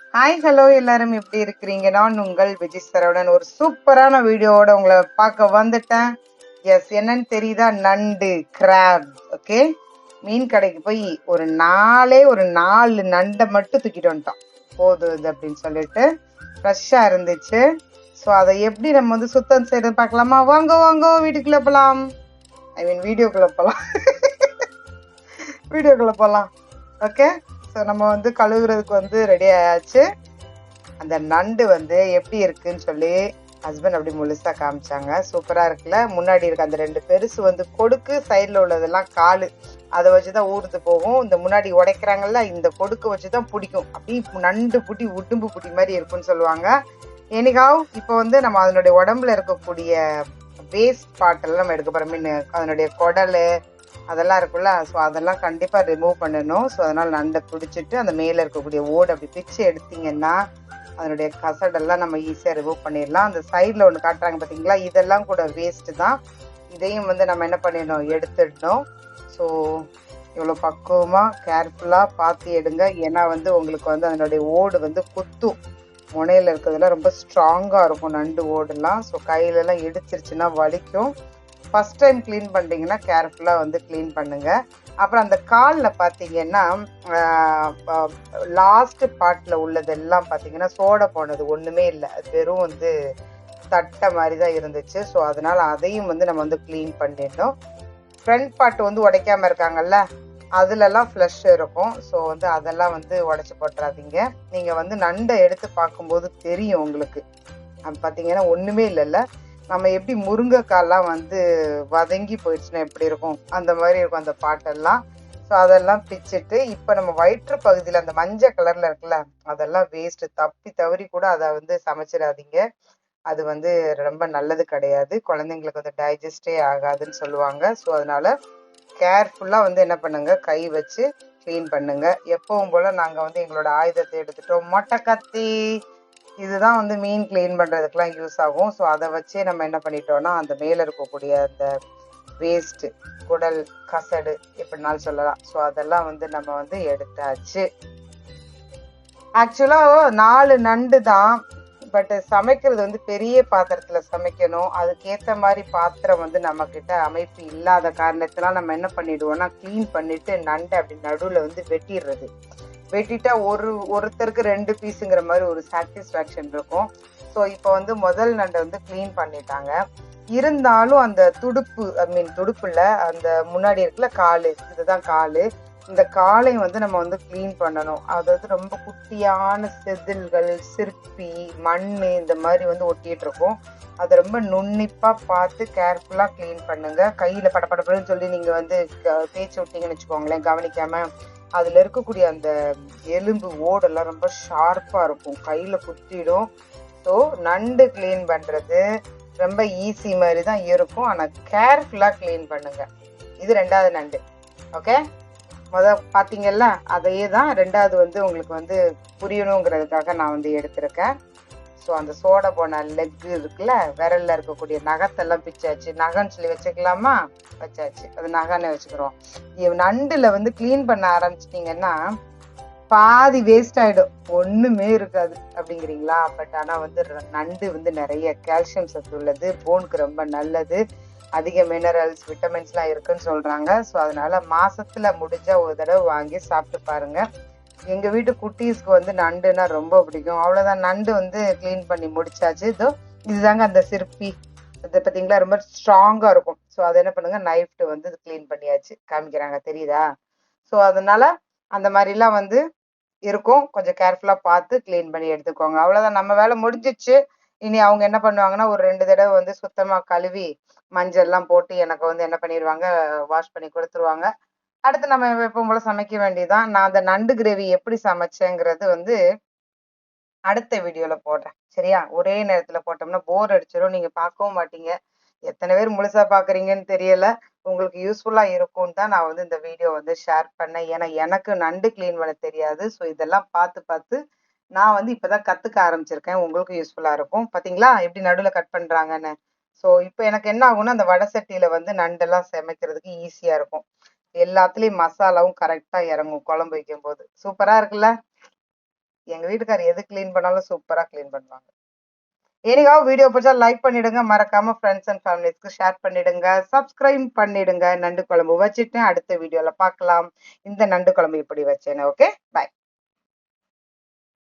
Hi hello எல்லாரும். எப்படி இருக்கிறீங்க? நான் உங்கள் விஜய் சரவுடன் ஒரு சூப்பரான வீடியோவோட உங்களை பார்க்க வந்துட்டேன். எஸ் என்னன்னு தெரியுதா? நண்டு கிராப் ஓகே மீன் கடைக்கு போய் ஒரு நாளே ஒரு நாலு நண்டை மட்டும் தூக்கிட்டு வந்துட்டோம். போதும் இது அப்படின்னு சொல்லிட்டு ஃப்ரெஷ்ஷாக இருந்துச்சு. ஸோ அதை எப்படி நம்ம வந்து சுத்தம் செய்யறது பார்க்கலாமா? வாங்க வாங்க வீட்டுக்குள்ளே போகலாம் ஐ மீன் வீடியோக்குள்ளே போகலாம் வீடியோக்குள்ளே போகலாம் ஓகே ஸோ நம்ம வந்து கழுவுறதுக்கு வந்து ரெடி ஆயாச்சு. அந்த நண்டு வந்து எப்படி இருக்குன்னு சொல்லி ஹஸ்பண்ட் அப்படி முழுசா காமிச்சாங்க. சூப்பரா இருக்குல்ல? முன்னாடி இருக்க அந்த ரெண்டு பெருசு வந்து கொடுக்கு சைடில் உள்ளதெல்லாம் காலு. அதை வச்சு தான் ஊறுது போகும். இந்த முன்னாடி உடைக்கிறாங்கல்ல இந்த கொடுக்கு வச்சு தான் பிடிக்கும். அப்படி நண்டு புட்டி உடும்பு புட்டி மாதிரி இருக்கும்னு சொல்லுவாங்க. எனிகாவ் இப்போ வந்து நம்ம அதனுடைய உடம்புல இருக்கக்கூடிய வேஸ்ட் பார்ட்டெல்லாம் நம்ம எடுக்க போகிறோம் மீன் அதனுடைய குடல் அதெல்லாம் இருக்குல்ல ஸோ அதெல்லாம் கண்டிப்பாக ரிமூவ் பண்ணணும். ஸோ அதனால் நண்டை பிடிச்சிட்டு அந்த மேலே இருக்கக்கூடிய ஓடு அப்படி பிச்சு எடுத்தீங்கன்னா அதனுடைய கசடெல்லாம் நம்ம ஈஸியாக ரிமூவ் பண்ணிடலாம். அந்த சைடில் ஒன்று காட்டுறாங்க பார்த்தீங்களா இதெல்லாம் கூட வேஸ்ட்டு தான். இதையும் வந்து நம்ம என்ன பண்ணிடணும்? எடுத்துடணும். ஸோ இவ்வளோ பக்குவமாக கேர்ஃபுல்லாக பார்த்து எடுங்க. ஏன்னா வந்து உங்களுக்கு வந்து அதனுடைய ஓடு வந்து குத்தும். முனையில் இருக்கிறதுலாம் ரொம்ப ஸ்ட்ராங்காக இருக்கும் நண்டு ஓடுலாம். ஸோ கையிலலாம் இடிச்சிருச்சுன்னா வலிக்கும். ஃபஸ்ட் டைம் க்ளீன் பண்ணிட்டீங்கன்னா கேர்ஃபுல்லாக வந்து க்ளீன் பண்ணுங்கள் அப்புறம் அந்த காலில் பார்த்தீங்கன்னா லாஸ்ட் பார்ட்டில் உள்ளதெல்லாம் பார்த்தீங்கன்னா சோடை போனது ஒன்றுமே இல்லை. அது வெறும் வந்து தட்டை மாதிரி தான் இருந்துச்சு. ஸோ அதனால் அதையும் வந்து நம்ம வந்து க்ளீன் பண்ணிடணும். ஃப்ரண்ட் பார்ட் வந்து உடைக்காமல் இருக்காங்கல்ல அதுலலாம் ஃப்ளஷ் இருக்கும். ஸோ வந்து அதெல்லாம் வந்து உடச்சி போட்டுறாதீங்க. நீங்கள் வந்து நண்டை எடுத்து பார்க்கும்போது தெரியும் உங்களுக்கு. பார்த்தீங்கன்னா ஒன்றுமே இல்லைல்ல. நம்ம எப்படி முருங்கைக்காய்லாம் வந்து வதங்கி போயிடுச்சுன்னா எப்படி இருக்கும்? அந்த மாதிரி இருக்கும் அந்த பாட்டெல்லாம். ஸோ அதெல்லாம் பிச்சுட்டு இப்போ நம்ம வயிற்று பகுதியில் அந்த மஞ்சள் கலரில் இருக்குல்ல அதெல்லாம் வேஸ்ட்டு தப்பி தவறி கூட அதை வந்து சமைச்சிடாதீங்க. அது வந்து ரொம்ப நல்லது கிடையாது. குழந்தைங்களுக்கு வந்து டைஜஸ்டே ஆகாதுன்னு சொல்லுவாங்க. ஸோ அதனால கேர்ஃபுல்லாக வந்து என்ன பண்ணுங்க? கை வச்சு க்ளீன் பண்ணுங்க. எப்பவும் போல் நாங்கள் வந்து எங்களோட ஆயுதத்தை எடுத்துட்டோம். மொட்டை கத்தி! இதுதான் வந்து மீன் க்ளீன் பண்ணுறதுக்கெலாம் யூஸ் ஆகும். ஸோ அதை வச்சே நம்ம என்ன பண்ணிட்டோம்னா அந்த மேலே இருக்கக்கூடிய அந்த வேஸ்ட்டு குடல் கசடு எப்படினாலும் சொல்லலாம். ஸோ அதெல்லாம் வந்து நம்ம வந்து எடுத்தாச்சு. ஆக்சுவலாக நாலு நண்டு தான் பட் சமைக்கிறது வந்து பெரிய பாத்திரத்தில் சமைக்கணும். அதுக்கேற்ற மாதிரி பாத்திரம் வந்து நம்மக்கிட்ட அமைப்பு இல்லாத காரணத்தினால் நம்ம என்ன பண்ணிடுவோம்னா க்ளீன் பண்ணிவிட்டு நண்டை அப்படி நடுவில் வந்து வெட்டிடுறது. வெட்டிட்டா ஒரு ஒருத்தருக்கு ரெண்டு பீஸுங்கிற மாதிரி ஒரு சாட்டிஸ்ஃபேக்ஷன் இருக்கும். ஸோ இப்போ வந்து முதல் நண்டை வந்து க்ளீன் பண்ணிட்டாங்க. இருந்தாலும் அந்த துடுப்பு ஐ மீன் துடுப்புல அந்த முன்னாடி இருக்குல்ல காலு இதுதான் காலு. இந்த காலை வந்து நம்ம வந்து க்ளீன் பண்ணணும். அதாவது ரொம்ப குட்டியான செதில்கள் சிற்பி மண் இந்த மாதிரி வந்து ஒட்டிட்டு இருக்கும். அதை ரொம்ப நுண்ணிப்பாக பார்த்து கேர்ஃபுல்லாக க்ளீன் பண்ணுங்க. கையில் படப்படப்படன்னு சொல்லி நீங்கள் வந்து தேய்ச்சி விட்டீங்கன்னு வச்சுக்கோங்களேன் கவனிக்காம. அதில் இருக்கக்கூடிய அந்த எலும்பு ஓடெல்லாம் ரொம்ப ஷார்ப்பாக இருக்கும். கையில் குத்திடும். ஸோ நண்டு க்ளீன் பண்ணுறது ரொம்ப ஈஸி மாதிரி தான் இருக்கும் ஆனால் கேர்ஃபுல்லாக க்ளீன் பண்ணுங்க. இது ரெண்டாவது நண்டு. ஓகே முத பார்த்தீங்கல்ல அதையே தான் ரெண்டாவது வந்து உங்களுக்கு வந்து புரியணுங்கிறதுக்காக நான் வந்து எடுத்திருக்கேன். ஸோ அந்த சோட போன லெக் இருக்குல்ல விரல்ல இருக்கக்கூடிய நகத்தெல்லாம் பிச்சாச்சு. நகைன்னு சொல்லி வச்சுக்கலாமா? வச்சாச்சு. அது நகைன்னு வச்சுக்கிறோம். நண்டுல வந்து க்ளீன் பண்ண ஆரம்பிச்சிட்டிங்கன்னா பாதி வேஸ்ட் ஆயிடும். ஒண்ணுமே இருக்காது. அப்படிங்கிறீங்களா? பட் ஆனா வந்து நண்டு வந்து நிறைய கால்சியம் சத்து உள்ளது. போனுக்கு ரொம்ப நல்லது. அதிக மினரல்ஸ் விட்டமின்ஸ்லாம் இருக்குன்னு சொல்றாங்க. ஸோ அதனால மாசத்துல முடிஞ்ச ஒரு தடவை வாங்கி சாப்பிட்டு பாருங்க. எங்க வீட்டு குட்டீஸ்க்கு வந்து நண்டுனா ரொம்ப பிடிக்கும். அவ்வளவுதான். நண்டு வந்து க்ளீன் பண்ணி முடிச்சாச்சு. இதோ இதுதாங்க அந்த சிற்பி. இது பார்த்தீங்களா? ரொம்ப ஸ்ட்ராங்கா இருக்கும். ஸோ அதை என்ன பண்ணுங்க? நைஃப்ட்டு வந்து க்ளீன் பண்ணியாச்சு. காமிக்கிறாங்க. தெரியுதா? ஸோ அதனால அந்த மாதிரிலாம் வந்து இருக்கும். கொஞ்சம் கேர்ஃபுல்லாக பார்த்து க்ளீன் பண்ணி எடுத்துக்கோங்க. அவ்வளோதான் நம்ம வேலை முடிஞ்சிச்சு. இனி அவங்க என்ன பண்ணுவாங்கன்னா ஒரு ரெண்டு தடவை வந்து சுத்தமாக கழுவி மஞ்சள்லாம் போட்டு எனக்கு வந்து என்ன பண்ணிடுவாங்க வாஷ் பண்ணி கொடுத்துருவாங்க. அடுத்து நம்ம எப்பவும் போல சமைக்க வேண்டியதான் நான் அந்த நண்டு கிரேவி எப்படி சமைச்சேங்கிறது வந்து அடுத்த வீடியோல போடுறேன். சரியா? ஒரே நேரத்துல போட்டோம்னா போர் அடிச்சிடும் நீங்க பார்க்கவும் மாட்டீங்க. எத்தனை பேர் முழுசா பாக்குறீங்கன்னு தெரியல. உங்களுக்கு யூஸ்ஃபுல்லா இருக்கும்னு தான் நான் வந்து இந்த வீடியோ வந்து ஷேர் பண்ணேன். ஏன்னா எனக்கு நண்டு கிளீன் பண்ண தெரியாது. ஸோ இதெல்லாம் பார்த்து பார்த்து நான் வந்து இப்பதான் கத்துக்க ஆரம்பிச்சிருக்கேன். உங்களுக்கு யூஸ்ஃபுல்லா இருக்கும். பாத்தீங்களா? எப்படி நடுவில் கட் பண்றாங்கன்னு. ஸோ இப்போ எனக்கு என்ன ஆகும்னா அந்த வடை சட்டியில வந்து நண்டெல்லாம் சமைக்கிறதுக்கு ஈஸியா இருக்கும். எல்லாத்துலயும் மசாலாவும் கரெக்டா இறங்கும் குழம்பு வைக்கும் போது சூப்பரா இருக்குல்ல? எங்க வீட்டுக்கார் எது க்ளீன் பண்ணாலும் சூப்பரா க்ளீன் பண்ணுவாங்க. எனக்காக வீடியோ பிடிச்சா லைக் பண்ணிடுங்க. மறக்காம ஃப்ரெண்ட்ஸ் அண்ட் ஃபேமிலிஸ்க்கு ஷேர் பண்ணிடுங்க. சப்ஸ்கிரைப் பண்ணிடுங்க. நண்டு குழம்பு வச்சுட்டு அடுத்த வீடியோல பார்க்கலாம். இந்த நண்டு குழம்பு இப்படி வச்சேன்னு ஓகே பை